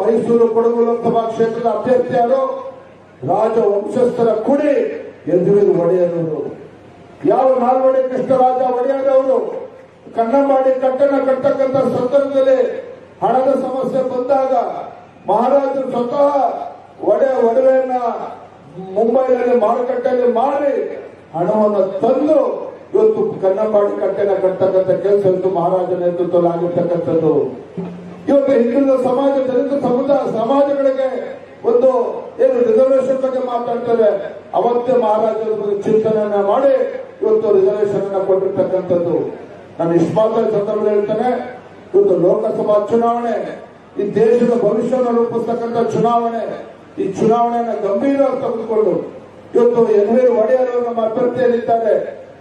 ಮೈಸೂರು ಕೊಡಗು ಲೋಕಸಭಾ ಕ್ಷೇತ್ರದ ಅಭ್ಯರ್ಥಿಯಾರು ರಾಜ ವಂಶಸ್ಥರ ಕುಡಿ ಎದುರಿದು ಒಡೆಯರವರು ಯಾವ ನಾಲ್ವಡಿ ಕೃಷ್ಣರಾಜ ಒಡೆಯರವರು ಕನ್ನಂಬಾಡಿ ಕಟ್ಟಣ ಕಟ್ಟತಕ್ಕಂಥ ಸಂದರ್ಭದಲ್ಲಿ ಹಣದ ಸಮಸ್ಯೆ ಬಂದಾಗ ಮಹಾರಾಜರು ಸ್ವತಃ ಒಡೆ ಒಡವೆಯನ್ನ ಮುಂಬೈನಲ್ಲಿ ಮಾರುಕಟ್ಟೆಯಲ್ಲಿ ಮಾರಿ ಹಣವನ್ನು ತಂದು ಇವತ್ತು ಕನ್ನಪಾಡಿ ಕಟ್ಟೆನ ಕಟ್ಟತಕ್ಕಂಥ ಕೆಲಸ ಇವತ್ತು ಮಹಾರಾಜ ನೇತೃತ್ವದಲ್ಲಿ ಆಗಿರ್ತಕ್ಕಂಥದ್ದು. ಇವತ್ತು ಹಿಂದುಳಿದ ಸಮಾಜ, ದಲಿತ ಸಮುದಾಯ ಸಮಾಜಗಳಿಗೆ ಒಂದು ಏನು ರಿಸರ್ವೇಶನ್ ಬಗ್ಗೆ ಮಾತಾಡ್ತಾರೆ, ಅವತ್ತೇ ಮಹಾರಾಜರ ಬಗ್ಗೆ ಚಿಂತನೆಯನ್ನ ಮಾಡಿ ಇವತ್ತು ರಿಸರ್ವೇಶನ್ ಅನ್ನ ಕೊಟ್ಟಿರ್ತಕ್ಕಂಥದ್ದು. ನಾನು ಇಸ್ಮಾಲ್ ಸಂದರ್ಭದಲ್ಲಿ ಹೇಳ್ತೇನೆ, ಇವತ್ತು ಲೋಕಸಭಾ ಚುನಾವಣೆ, ಈ ದೇಶದ ಭವಿಷ್ಯವನ್ನು ರೂಪಿಸ್ತಕ್ಕಂಥ ಚುನಾವಣೆ, ಈ ಚುನಾವಣೆಯನ್ನ ಗಂಭೀರವಾಗಿ ತೆಗೆದುಕೊಂಡು ಇವತ್ತು ಎನ್ವೀರ್ ಒಡೆಯರ್ ಅವರು ನಮ್ಮ ಅಭ್ಯರ್ಥಿಯಲ್ಲಿದ್ದಾರೆ.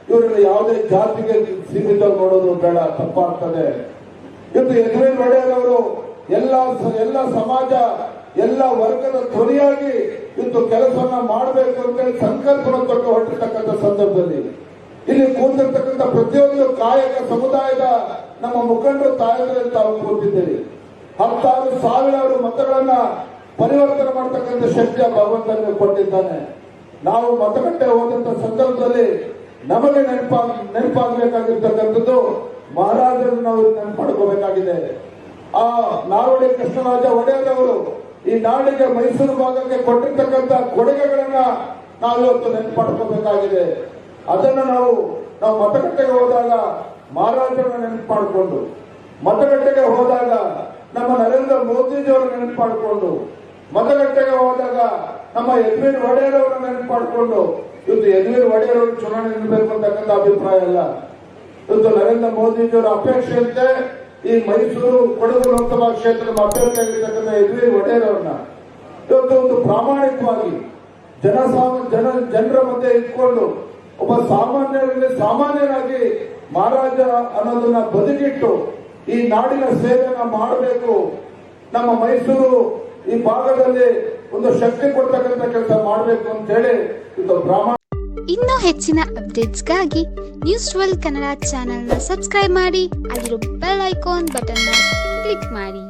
ಇವರನ್ನು ಯಾವುದೇ ಜಾತಿಗೆ ಸೀಮಿತ ನೋಡೋದು ಬೇಡ, ತಪ್ಪಾಗ್ತದೆ. ಇವತ್ತು ಎನ್ವೀರ್ ಒಡೆಯರ್ ಅವರು ಎಲ್ಲ ಎಲ್ಲ ಸಮಾಜ, ಎಲ್ಲ ವರ್ಗದ ಧ್ವನಿಯಾಗಿ ಇವತ್ತು ಕೆಲಸವನ್ನ ಮಾಡಬೇಕು ಅಂತೇಳಿ ಸಂಕಲ್ಪವನ್ನು ತೊಟ್ಟು ಹೊರಟಿರ್ತಕ್ಕಂಥ ಸಂದರ್ಭದಲ್ಲಿ. ಇಲ್ಲಿ ಕೂತಿರ್ತಕ್ಕಂಥ ಪ್ರತಿಯೊಂದು ಕಾಯಕ ಸಮುದಾಯದ ನಮ್ಮ ಮುಖಂಡರು, ತಾಯಂದ್ರೆ ತಾವು ಕೂತಿದ್ದೀರಿ ಹತ್ತಾರು ಸಾವಿರಾರು ಮತಗಳನ್ನ ಪರಿವರ್ತನೆ ಮಾಡತಕ್ಕಂಥ ಶಕ್ತಿಯ ಭಗವಂತನಿಗೆ ಕೊಟ್ಟಿದ್ದಾನೆ. ನಾವು ಮತಗಟ್ಟೆ ಹೋದಂತ ಸಂದರ್ಭದಲ್ಲಿ ನಮಗೆ ನೆನಪಾಗ ನೆನಪಾಗಬೇಕಾಗಿರ್ತಕ್ಕಂಥದ್ದು ಮಹಾರಾಜರನ್ನು ನಾವು ನೆನಪು ಮಾಡ್ಕೋಬೇಕಾಗಿದೆ. ಆ ನಾಡೋಡಿ ಕೃಷ್ಣರಾಜ ಒಡೆಯರ್ ಅವರು ಈ ನಾಡಿಗೆ ಮೈಸೂರು ಭಾಗಕ್ಕೆ ಕೊಟ್ಟಿರ್ತಕ್ಕಂಥ ಕೊಡುಗೆಗಳನ್ನ ನಾವು ಇವತ್ತು ನೆನಪು ಮಾಡ್ಕೋಬೇಕಾಗಿದೆ. ಅದನ್ನು ನಾವು ನಾವು ಮತಗಟ್ಟೆಗೆ ಹೋದಾಗ ಮಹಾರಾಜರನ್ನ ನೆನಪು ಮಾಡಿಕೊಂಡು, ಮತಗಟ್ಟೆಗೆ ಹೋದಾಗ ನಮ್ಮ ನರೇಂದ್ರ ಮೋದಿಜಿಯವರ ನೆನಪು ಮಾಡಿಕೊಂಡು, ಮತಗಟ್ಟೆಗೆ ಹೋದಾಗ ನಮ್ಮ ಯದುವೀರ್ ಒಡೆಯರ್ ಅವರ ನೆನಪು ಮಾಡಿಕೊಂಡು ಇವತ್ತು ಯದುವೀರ್ ಒಡೆಯರ್ ಅವರು ಚುನಾವಣೆ ನಿಲ್ಲಬೇಕು ಅಂತಕ್ಕಂಥ ಅಭಿಪ್ರಾಯ ಅಲ್ಲ. ಇವತ್ತು ನರೇಂದ್ರ ಮೋದಿಜಿಯವರ ಅಪೇಕ್ಷೆಯಂತೆ ಈ ಮೈಸೂರು ಕೊಡಗು ಲೋಕಸಭಾ ಕ್ಷೇತ್ರದ ಅಭ್ಯರ್ಥಿಯಾಗಿರ್ತಕ್ಕಂಥ ಯಜ್ವೀರ್ ಒಡೆಯರ್ ಅವರನ್ನ ಇವತ್ತು ಒಂದು ಪ್ರಾಮಾಣಿಕವಾಗಿ ಜನಸಾಮ ಜನ, ಜನರ ಮಧ್ಯೆ ಇಟ್ಕೊಂಡು ಒಬ್ಬ ಸಾಮಾನ್ಯರಲ್ಲಿ ಸಾಮಾನ್ಯರಾಗಿ ಮಹಾರಾಜ ಅನ್ನೋದನ್ನ ಬದುಕಿಟ್ಟು ಈ ನಾಡಿನ ಸೇವೆಯನ್ನ ಮಾಡಬೇಕು. ನಮ್ಮ ಮೈಸೂರು ಈ ಭಾಗದಲ್ಲಿ ಒಂದು ಶಕ್ತಿ ಕೊಡ್ತಕ್ಕಂಥ ಕೆಲಸ ಮಾಡಬೇಕು ಅಂತ ಹೇಳಿ ಇದು ಪ್ರಾಮಾಣಿಕ ಇನ್ನೂ ಹೆಚ್ಚಿನ ಅಪ್ಡೇಟ್ಸ್ಗಾಗಿ ನ್ಯೂಸ್ ಟ್ವೆಲ್ ಕನ್ನಡ ಚಾನೆಲ್ನ ಸಬ್ಸ್ಕ್ರೈಬ್ ಮಾಡಿ, ಅಲ್ಲಿರೋ ಬೆಲ್ ಐಕಾನ್ ಬಟನ್ನ ಕ್ಲಿಕ್ ಮಾಡಿ.